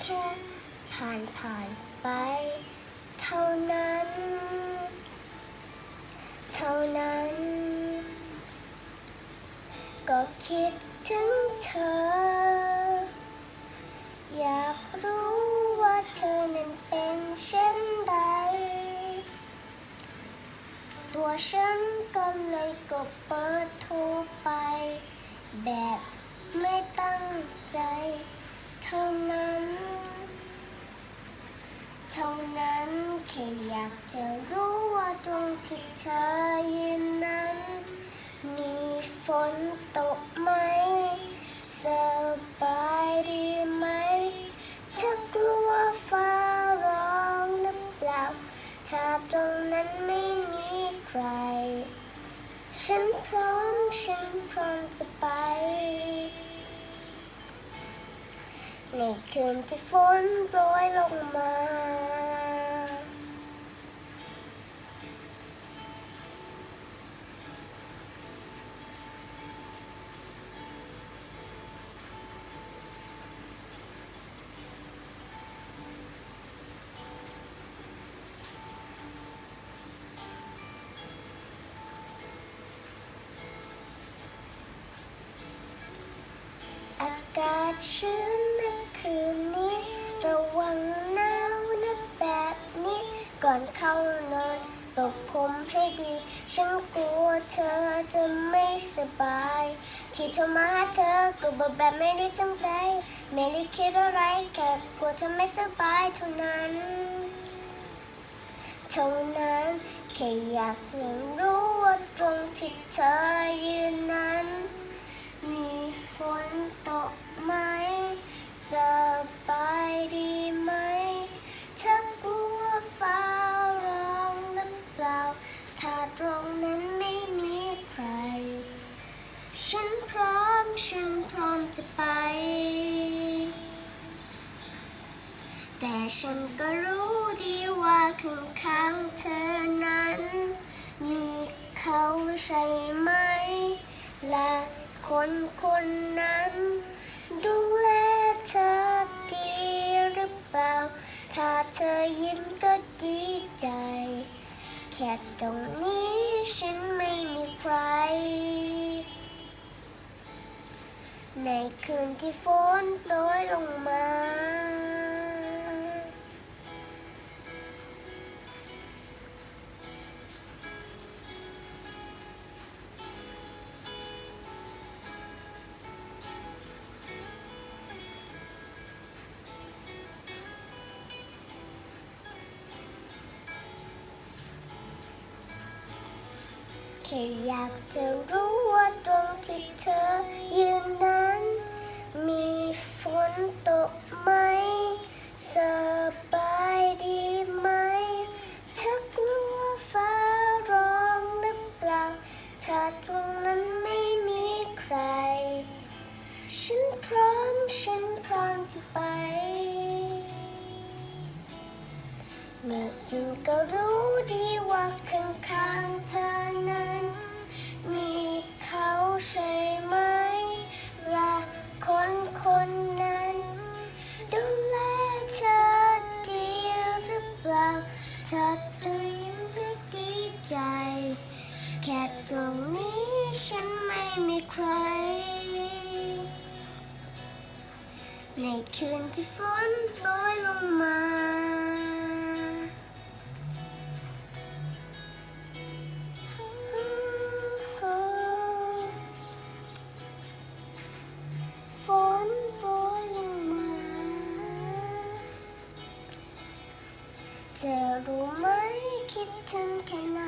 แค่ผ่านผ่านไป เท่านั้น เท่านั้น ก็คิดถึงเธอ อยากรู้ว่าเธอนั้นเป็นเช่นไรตัวฉันก็เลยกดเปิดโทรไป แบบไม่ตั้งใจเท่านั้น เท่านั้นแค่อยากจะรู้ว่าตรงที่เธอยืนนั้น มีฝนตกไหมสบายดีไหมเธอกลัวฟ้าร้องหรือเปล่าถ้าตรงนั้นไม่มีใคร ฉันพร้อมฉันพร้อมจะไป ในคืนที่ฝนโปรยลงมา อากาศชื้น คืนนี้ ระวังหนาวนะแบบนี้ ก่อนเข้านอนตกผมให้ดี ฉันกลัวเธอจะไม่สบาย ที่โทรมาหาเธอก็บอกแบบไม่ได้ตั้งใจ ไม่ได้คิดอะไรแค่กลัวเธอไม่สบายเท่านั้น เท่านั้นแค่อยากจะรู้ว่าตรงที่เธอยืนนั้น มีฝนตกไหม ฉันก็รู้ดีว่าข้างข้างๆเธอนั้น มีเขาใช่ไหม และคนคนนั้น ดูแลเธอดีหรือเปล่า ถ้าเธอยิ้มก็ดีใจ แค่ตรงนี้ฉันไม่มีใคร ในคืนที่ฝนโปรยลงมา ค่อยากจะรู้ว่าตรงที่เธอยืนนั้น มีฝนตกไหมสบายดีไหมเธอกลัวฟ้าร้องหรือเปล่าถ้าตรงนั้นไม่มีใคร ฉันพร้อมฉันพร้อมจะไปเมื่อฉันก็รู้ดีว่าข้างๆเธอ ถ้าเธอยังไม่ดีใจ แค่ตรงนี้ฉันไม่มีใคร ในคืนที่ฝนโปรยลงมา จะรู้ไหมคิดถึงแค่ไหน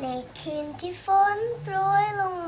ในคืนที่ฝนโปรยลง